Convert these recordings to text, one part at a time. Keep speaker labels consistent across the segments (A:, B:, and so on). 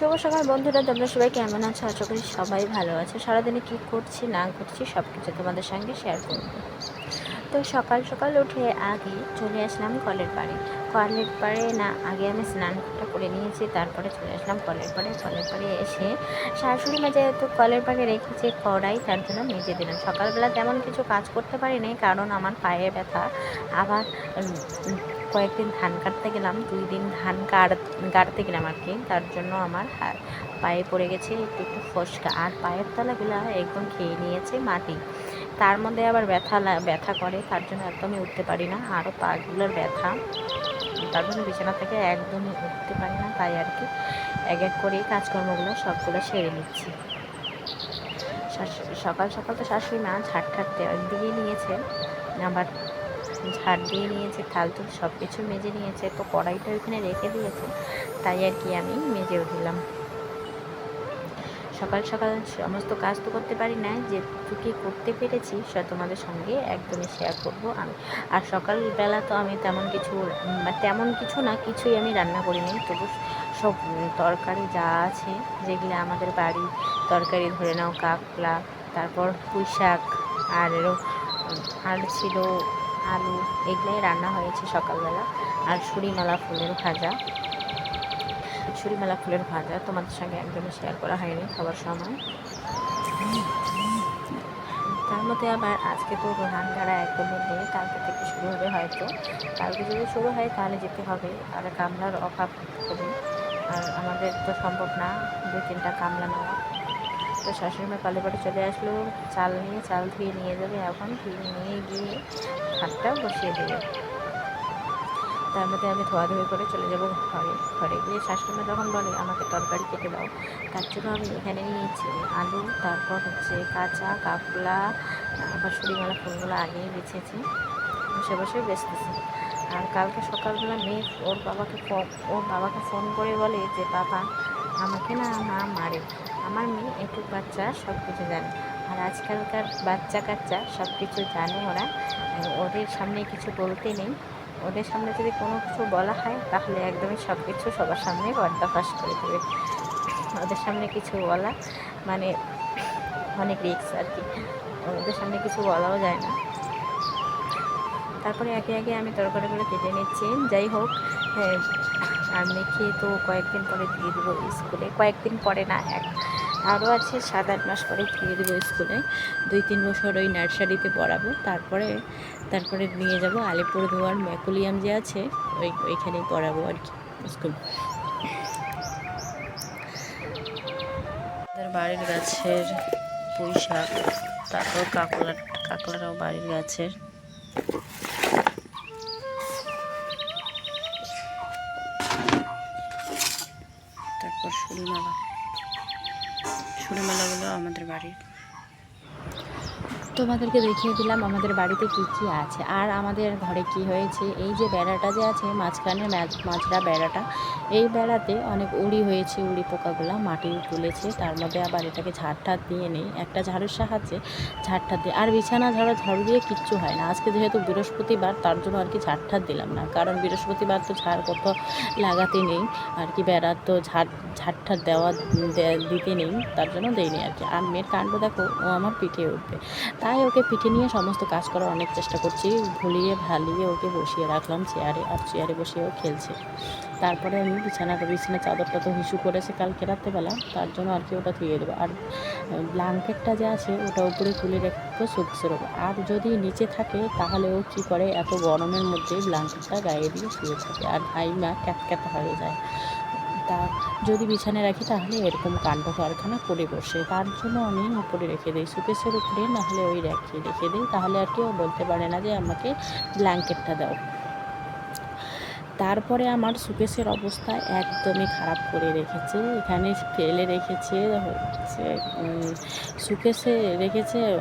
A: শুভ সকাল বন্ধুরা, তোমরা সবাই কেমন আছো? আশা করি সবাই ভালো আছো। সারাদিনে কী করছি, না করছি সব কিছু তোমাদের সঙ্গে শেয়ার করব। তো সকাল সকাল উঠে আগে চলে আসলাম কলের পাড়ে। কলের পাড়ে না, আগে আমি স্নানটা করে নিয়েছি, তারপরে চলে আসলাম কলের পাড়ে। কলের পাড়ে এসে শাশুড়ি মা যেহেতু কলের পাড়ে রেখেছে কড়াই, তার জন্য মেজে দিলাম। সকালবেলা তেমন কিছু কাজ করতে পারিনি, কারণ আমার পায়ে ব্যথা। আবার কয়েকদিন ধান কাটতে গেলাম, দুই দিন ধান কাট কাটতে গেলাম আর কি। তার জন্য আমার পায়ে পড়ে গেছে, একটু একটু ফসকা। আর পায়ের তলাগুলো একদম খেয়ে নিয়েছে মাটি। তার মধ্যে আবার ব্যথা ব্যথা করে, তার জন্য একদমই উঠতে পারি না। আরও পাগুলোর ব্যথা। তার জন্য বিছানা থেকে একদমই উঠতে পারি না, তাই আর কি। এক এক করে কাজকর্মগুলো সবগুলো সেরে নিচ্ছি। সকাল সকাল তো শাশুড়ি মা ঠাট দেওয়া- দিয়ে নিয়েছে। আবার ঝাড় দিয়ে নিয়েছে, থাল তুল সব কিছু মেজে নিয়েছে, তো কড়াইটা ওইখানে রেখে দিয়েছে। তাই আর কি আমি মেজেও দিলাম সকাল সকাল সমস্ত কাজ তো করতে পারি না যেটুকু করতে পেরেছি সে তোমাদের সঙ্গে একদমই শেয়ার করব আমি। আর সকালবেলা তো আমি তেমন কিছু তেমন কিছু না, কিছুই আমি রান্না করিনি। তবু সব তরকারি যা আছে, যেগুলো আমাদের বাড়ি তরকারি ধরে নাও, কাকলা, তারপর পুঁই শাক, আর আর ছিল আলু, এগুলোই রান্না হয়েছে সকালবেলা। আর সুরিমালা ফুলের ভাজা। সুরিমালা ফুলের ভাজা তোমাদের সঙ্গে একদমই শেয়ার করা হয়নি, খাবার সময়। তার মধ্যে আবার আজকে তো গাড়া একদমই নেই, কালকে থেকে শুরু হবে হয়তো। কালকে যদি শুরু হয় তাহলে যেতে হবে, আর কামলার অভাব হবে আর আমাদের তো সম্ভব না দু তিনটা কামলা নেওয়া। তো শাশুড়িমা কালীবাড়ি চলে আসলো, চাল নিয়ে, চাল ধুয়ে নিয়ে যাবে এখন, ধুয়ে নিয়ে গিয়ে ভাতটা বসিয়ে দেবে। তার মধ্যে আমি ধোয়াধুয়ি করে চলে যাব ঘরে ঘরে গিয়ে শাশুড়িমা যখন বলে, আমাকে তরকারি কেটে দাও। তার জন্য আমি এখানে নিয়েছি আলু, তারপর হচ্ছে কাঁচা কাপলা আবার সুরিমালা ফুলগুলো আগেই বেছেছি, বসে বসে বেচতেছি। আর কালকে সকালবেলা মেয়ে ওর বাবাকে ওর বাবাকে ফোন করে বলে যে, বাবা, আমাকে না মা মারে। আমার মেয়ে একটু বাচ্চা সব কিছু জানে। আর আজকালকার বাচ্চা কাচ্চা সব কিছু জানে ওরা। ওদের সামনে কিছু বলতে নেই। ওদের সামনে যদি কোনো কিছু বলা হয় তাহলে একদমই সব কিছু সবার সামনে পর্দাফাশ করে দেবে। ওদের সামনে কিছু বলা মানে অনেক রিক্স আর কি। ওদের সামনে কিছু বলাও যায় না। তারপরে একে একে আমি তরকারিগুলো কেটে নিচ্ছি। যাই হোক হ্যাঁ, আর মেখে তো কয়েকদিন পরে দিয়ে দেবো স্কুলে? কয়েকদিন পরে না এক আরও আছে, সাত আট মাস পরে দিয়ে দেবো স্কুলে। দুই তিন বছর ওই নার্সারিতে পড়াবো। তারপরে তারপরে নিয়ে যাব আলিপুরদুয়ার ম্যাকুলিয়াম যে আছে, ওই, ওইখানেই পড়াবো আর কি, স্কুল। বাড়ির গাছের পুঁই শাক, তারপর কাকলা কাকলারাও বাড়ির গাছের। আমাদের বাড়ির তোমাদেরকে দেখিয়ে দিলাম আমাদের বাড়িতে কি কি আছে। আর আমাদের ঘরে কি হয়েছে? এই যে বেড়াটা যে আছে, মাঝখানে মাঝ- মাঝরা বেড়াটা, এই বেড়াতে অনেক উড়ি হয়েছে, উড়ি পোকাগুলো মাটি তুলেছে। তার মধ্যে আবার এটাকে ঝাড় ঠাড় দিয়ে নেই। একটা ঝাড়ুর সাহায্যে ঝাড় ঠাড় দিয়ে, আর বিছানা ঝাড়া, ঝাড়ু দিয়ে কিচ্ছু হয় না। আজকে যেহেতু বৃহস্পতিবার, তার জন্য আর কি ঝাড় ঠাড় দিলাম না। কারণ বৃহস্পতিবার তো ঝাড় কত লাগাতে নেই। আর কি বেড়ার তো ঝাড় ঝাড় ঠাড় দেওয়া দিতে নেই। তার জন্য দেয়নি আর কি। আর মেয়ের কাণ্ড দেখো, ও আমার পিঠে উঠবে। তাই ওকে পিঠে নিয়ে সমস্ত কাজ করার অনেক চেষ্টা করছি। ভুলিয়ে ভালিয়ে ওকে বসিয়ে রাখলাম, চেয়ারে আর চেয়ারে বসিয়ে ও খেলছে। তারপরে আমি বিছানাটা বিছানা চাদরটা তো হিসু করেছে কালকে রাত্রেবেলা, তার জন্য আর কি ওটা ধুয়ে দেবো। আর ব্ল্যাঙ্কেটটা যে আছে ওটা উপরে তুলে রাখব শোকেসের ওপর আর যদি নিচে থাকে তাহলে ও কী করে, এত গরমের মধ্যে ব্ল্যাঙ্কেটটা গায়ে দিয়ে শুয়ে থাকে। আর হাইমা ক্যাতক্যাত হয়ে যায়। যদি বিছানায় রাখি তাহলে এরকম কাণ্ড কারখানা করে বসে। তার জন্য আমি উপরে রেখে দিই, সুকেশের উপরে, নাহলে ওই রেখে রেখে দিই। তাহলে আর কেউ বলতে পারে না যে আমাকে ব্ল্যাঙ্কেটটা দাও। তারপরে আমার সুকেশের অবস্থা একদমই খারাপ করে রেখেছে। এখানে ফেলে রেখেছে, হচ্ছে সুকেশে রেখেছে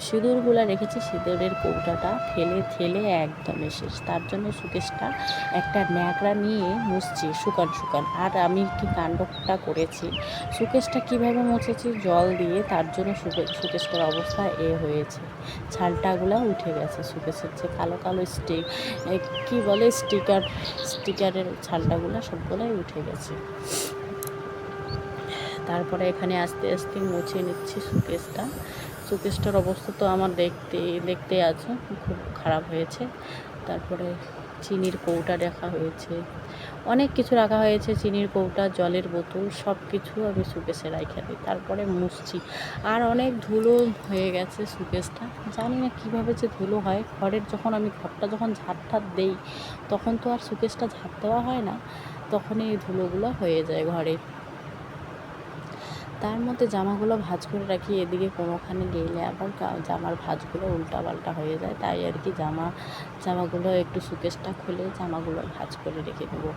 A: সিঁদুরগুলো রেখেছে, সিঁদুরের কৌটাটা ফেলে ফেলে একদমই শেষ। তার জন্য সুকেশটা একটা ন্যাকড়া নিয়ে মুছছি, শুকান শুকান। আর আমি কি কাণ্ডটা করেছি। সুকেশটা কীভাবে মুছেছি? জল দিয়ে তার জন্য সুকে- সুকেশটার অবস্থা এ হয়েছে। ছালটাগুলো উঠে গেছে সুকেশের যে কালো কালো স্টিক কি বলে, স্টিকার? স্টিকারের ছালটাগুলো সবগুলোই উঠে গেছে। তারপরে এখানে আস্তে আস্তে মুছে নিচ্ছি সুকেসটা। সুকেসটার অবস্থা তো আমার দেখতে দেখতে আছো খুব খারাপ হয়েছে। তারপরে চিনির কৌটা রাখা হয়েছে। অনেক কিছু রাখা হয়েছে, চিনির কৌটা, জলের বোতল সব কিছু আমি সুকেশে রাখা দিই। তারপরে মুছছি। আর অনেক ধুলো হয়ে গেছে সুকেশটা জানি না কীভাবে যে ধুলো হয়। ঘরের যখন আমি ঘরটা যখন ঝাড় ঠাট দেই, তখন তো আর সুকেশটা ঝাড় দেওয়া হয় না। তখনই এই ধুলোগুলো হয়ে যায় ঘরে। তার মধ্যে জামাগুলো ভাজ করে রাখি, এদিকে কোনোখানে গেলে আবার জামার ভাজগুলো উল্টা পাল্টা হয়ে যায়। তাই আর কি জামা, জামাগুলো একটু সুকেশটা খুলে জামাগুলো ভাজ করে রেখে দেবো।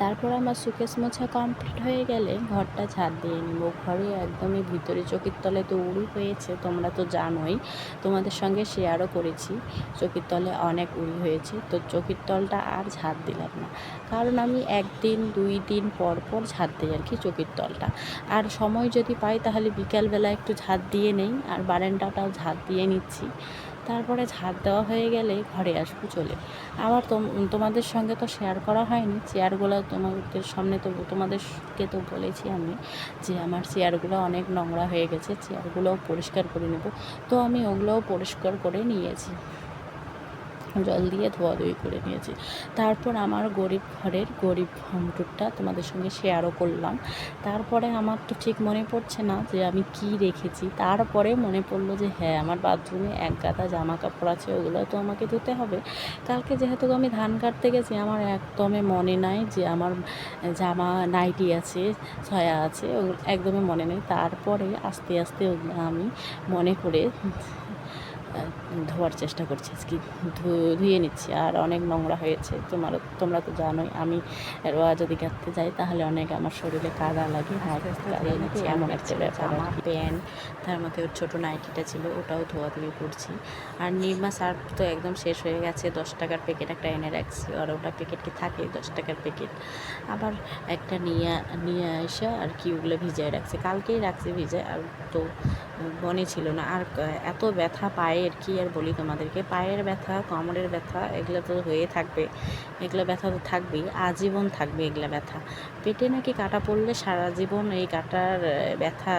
A: তারপর আমার সুকেস মোছা কমপ্লিট হয়ে গেলে ঘরটা ঝাড় দিয়ে নেব। ঘরে একদমই ভিতরে চকির তলে তো উড়ি হয়েছে, তোমরা তো জানোই। তোমাদের সঙ্গে শেয়ারও করেছি। চকির তলে অনেক উড়ি হয়েছে, তো চকির তলটা আর ঝাড় দিলাম না। কারণ আমি একদিন, দুই দিন পর পর ঝাড় দিই আর কি চকির তলটা। আর সময় যদি পাই তাহলে বিকালবেলা একটু ঝাড় দিয়ে নেই, আর বারান্দাটাও ঝাড় দিয়ে নিচ্ছি। তারপরে ঝাড় দেওয়া হয়ে গেলে ঘরে আসব চলে। আবার তোম- তোমাদের সঙ্গে তো শেয়ার করা হয়নি। চেয়ারগুলো তোমাদের সামনে তো, তোমাদেরকে তো বলেছি আমি যে আমার চেয়ারগুলো অনেক নোংরা হয়ে গেছে। চেয়ারগুলোও পরিষ্কার করে নেব। তো আমি ওগুলোও পরিষ্কার করে নিয়েছি। জল দিয়ে ধোয়াধুয়ি করে নিয়েছি। তারপর আমার গরিব ঘরের গরিব হোম ট্যুরটা তোমাদের সঙ্গে শেয়ারও করলাম। তারপরে আমার তো ঠিক মনে পড়ছে না যে আমি কি রেখেছি। তারপরে মনে পড়ল যে হ্যাঁ আমার বাথরুমে এক গাদা জামা কাপড় আছে, ওগুলো তো আমাকে ধুতে হবে। কালকে যেহেতু আমি ধান কাটতে গেছি, আমার একদমই মনে নাই যে আমার জামা নাইটি আছে, ছয়া আছে, ওগুলো একদমই মনে নেই। তারপরে আস্তে আস্তে আমি মনে করে ধোয়ার চেষ্টা করছি আজকে। ধুয়ে নিচ্ছি আর অনেক নোংরা হয়েছে। তোমার তোমরা তো জানোই আমি রোয়া যদি কাটতে যাই তাহলে অনেক আমার শরীরে কাদা লাগে। কাদা নিচ্ছি এমন একটা ব্যাপার জামা প্যান্ট তার মধ্যে ওর ছোটো নাইটিটা ছিল ওটাও ধোয়াধুয়ি করছি। আর নির্মা সার্ফ তো একদম শেষ হয়ে গেছে দশ টাকার প্যাকেট একটা এনে রাখছি। আর ওটা প্যাকেট কি থাকে? দশ টাকার প্যাকেট আবার একটা নিয়ে নিয়ে এসে আর কি ওগুলো ভিজায় রাখছে। কালকেই রাখছে ভিজায় আর তো মনে ছিল না। আর এত ব্যথা পায়ের কি আর বলি তোমাদেরকে? পায়ের ব্যথা, কোমরের ব্যথা, এগুলো তো হয়ে থাকবে। এগুলো ব্যথা তো থাকবেই, আজীবন থাকবে এগুলো ব্যথা। পেটে নাকি কাটা পড়লে সারা জীবন এই কাটার ব্যথা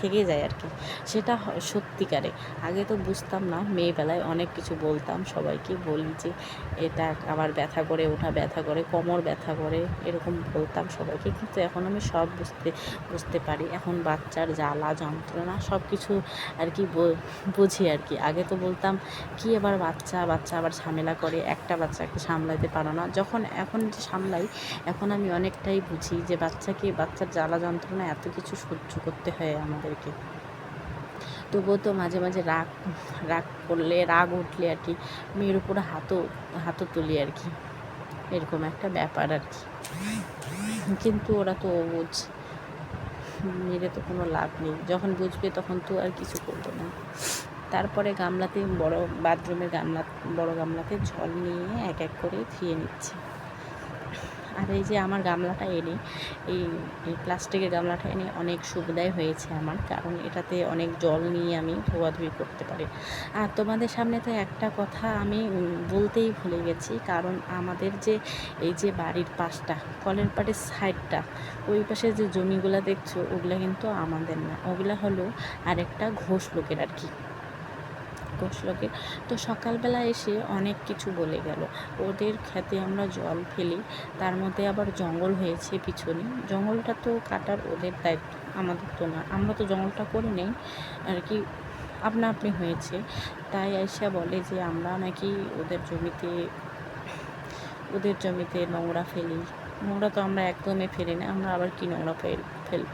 A: থেকে যায় আর কি। সেটা সত্যিকারে। আগে তো বুঝতাম না, মেয়েবেলায় অনেক কিছু বলতাম সবাইকে, বলি যে এটা আবার ব্যথা করে ওঠা ব্যথা করে, কোমর ব্যথা করে, এরকম বলতাম সবাইকে। কিন্তু এখন আমি সব বুঝতে বুঝতে পারি। এখন বাচ্চার জ্বালা, যন্ত্রণা সব কিছু আর কি বুঝি আর কি। আগে তো বলতাম, কি আবার বাচ্চা বাচ্চা আবার ঝামেলা করে, একটা বাচ্চাকে সামলাতে পারো না। যখন এখন যে সামলাই, এখন আমি অনেকটাই বুঝি যে বাচ্চাকে, বাচ্চার জ্বালা যন্ত্রণা এত কিছু সহ্য করতে হয় আমাদেরকে। তবুও তো মাঝে মাঝে রাগ রাগ করলে, রাগ উঠলে আর কি, মেয়ের উপরে হাতও হাতও তুলি আর কি। এরকম একটা ব্যাপার আর কি। কিন্তু ওরা তো বুঝ মেরে তো কোনো লাভ নেই। যখন বুঝবে তখন তো আর কিছু করবে না। তারপরে গামলাতে বড় বাথরুমের গামলা, বড় গামলাতে জল নিয়ে এক এক করে ধুয়ে নিচ্ছে। আর এই যে আমার গামলাটা এনে, এই এই প্লাস্টিকের গামলাটা এনে অনেক সুবিধাই হয়েছে আমার, কারণ এটাতে অনেক জল নিয়ে আমি ধোয়াধুয়ি করতে পারি। আর তোমাদের সামনে তো একটা কথা আমি বলতেই ভুলে গেছি, কারণ আমাদের যে, এই যে বাড়ির পাশটা, কলের পাড়ের সাইডটা, ওই পাশে যে জমিগুলো দেখছ, ওগুলো কিন্তু আমাদের না, ওগুলো হলো আরেকটা ঘোষ লোকের আর কি। লোকের তো সকালবেলা এসে অনেক কিছু বলে গেল। ওদের খেতে আমরা জল ফেলি, তার মধ্যে আবার জঙ্গল হয়েছে পিছনে। জঙ্গলটা তো কাটার ওদের দায়িত্ব, আমাদের তো না। আমরা তো জঙ্গলটা করে নেই, আর কি আপনা আপনি হয়েছে। তাই আইসা বলে যে আমরা নাকি ওদের জমিতে ওদের জমিতে নোংরা ফেলি। নোংরা তো আমরা একদমই ফেলি না, আমরা আবার কি নোংরা ফেল, ফেলব?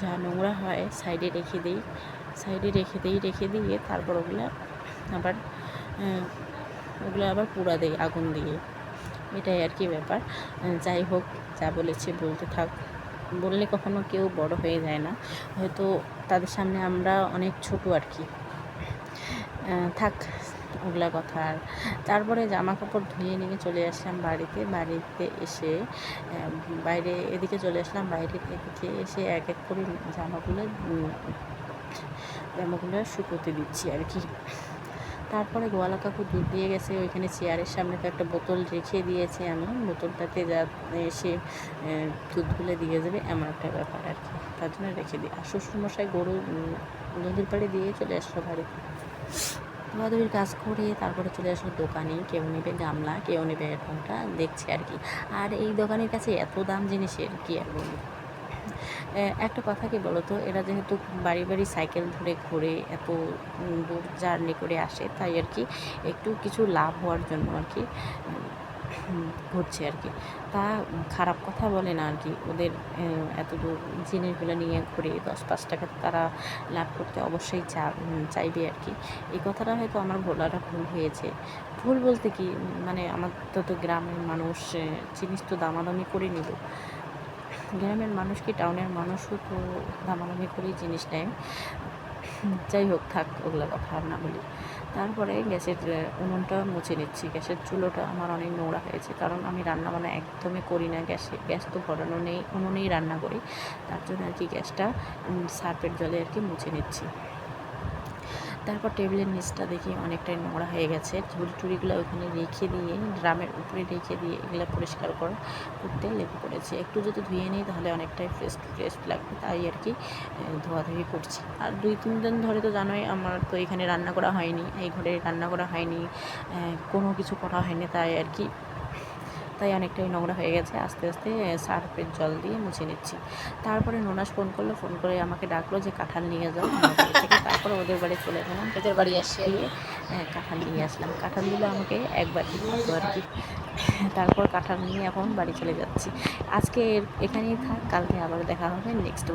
A: যা নোংরা হয়, সাইডে রেখে দিই, সাইডে রেখে দিই, রেখে দিয়ে তারপর ওগুলো আবার ওগুলো আবার পুড়া দেয় আগুন দিয়ে। এটাই আর কি ব্যাপার। যাই হোক, যা বলেছি বলতে থাক। বললে কখনো কেউ বড় হয়ে যায় না। হয়তো তাদের সামনে আমরা অনেক ছোট আর কি। থাক, ওগুলা কথা আর। তারপরে জামা কাপড় ধুয়ে নিয়ে চলে আসলাম বাড়িতে। বাড়িতে এসে বাইরে, এদিকে চলে আসলাম। বাইরে এদিকে এসে এক এক করে জামাগুলো জামাগুলো শুকোতে দিচ্ছি আর কি। তারপরে গোয়ালা কাকু দুধ দিয়ে গেছে ওইখানে চেয়ারের সামনে তো একটা বোতল রেখে দিয়েছে আমি। বোতলটাতে যা এসে আহ, দুধগুলো দিয়ে যাবে এমন একটা ব্যাপার আর কি। তার জন্য রেখে দিই। আর শ্বশুরমশাই গরু নদীর পাড়ে দিয়ে চলে আসলো বাড়িতে ধোয়াধুয়ির কাজ করে তারপরে চলে আসলো দোকানে। কেউ নেবে গামলা কেউ নেবে এরকমটা দেখছে আর কি। আর এই দোকানের কাছে এত দাম জিনিসের কি আর বলব? একটা কথা কি বলতো? এরা যেহেতু বাড়ি বাড়ি সাইকেল ধরে ঘুরে এত দূর জার্নি করে আসে, তাই আর কি একটু কিছু লাভ হওয়ার জন্য আর কি ঘুরছে আর কি। তা খারাপ কথা বলে না আর কি। ওদের এত দূর জিনিসগুলো নিয়ে ঘুরে দশ পাঁচ টাকা তারা লাভ করতে অবশ্যই চা চাইবে আর কি। এই কথাটা হয়তো আমার বলাটা ভুল হয়েছে। ভুল বলতে কি? মানে আমার তো তো গ্রামের মানুষ জিনিস তো দামাদামি করে নিব গ্রামের মানুষ কি টাউনের মানুষও তো দামাদামি করেই জিনিস নেয়? যাই হোক, থাক, ওগুলো কথা আর না বলি। তারপরে গ্যাসের উনুনটা মুছে নিচ্ছি। গ্যাসের চুলোটা আমার অনেক নোংরা হয়েছে। কারণ আমি রান্না বান্না একদমই করি না। গ্যাসে, গ্যাস তো ভরানো নেই, উনুনেই রান্না করি। তার জন্য আর কি গ্যাসটা সার্পের জলে আর কি মুছে নিচ্ছি। তারপর টেবিলের নিচটা দেখি অনেকটাই নোংরা হয়ে গেছে। ঝুড়ি টুড়িগুলো ওখানে রেখে দিয়ে, ড্রামের উপরে রেখে দিয়ে এগুলো পরিষ্কার করা করতে লেগে পড়েছে। একটু যদি ধুয়ে নিই তাহলে অনেকটাই ফ্রেশ ফ্রেশ লাগবে, তাই আর কি ধোয়াধুয়ি করছি। আর দুই, তিন দিন ধরে তো জানোই আমার তো এখানে রান্না করা হয়নি, এই ঘরে রান্না করা হয়নি কোনো কিছু করা হয়নি তাই আর কি। তাই অনেকটাই নোংরা হয়ে গেছে। আস্তে আস্তে সার্ফের জল দিয়ে মুছে নিচ্ছি। তারপরে নোনাস ফোন করল ফোন করে আমাকে ডাকলো যে কাঁঠাল নিয়ে যাও। থেকে তারপরে ওদের বাড়ি চলে গেলাম।
B: ওদের বাড়ি আসছে।
A: দিয়ে হ্যাঁ, কাঁঠাল নিয়ে আসলাম। কাঁঠাল দিলো আমাকে একবার আর কি। তারপর কাঁঠাল নিয়ে এখন বাড়ি চলে যাচ্ছি। আজকে এখানেই থাক। কালকে আবার দেখা হবে। নেক্সট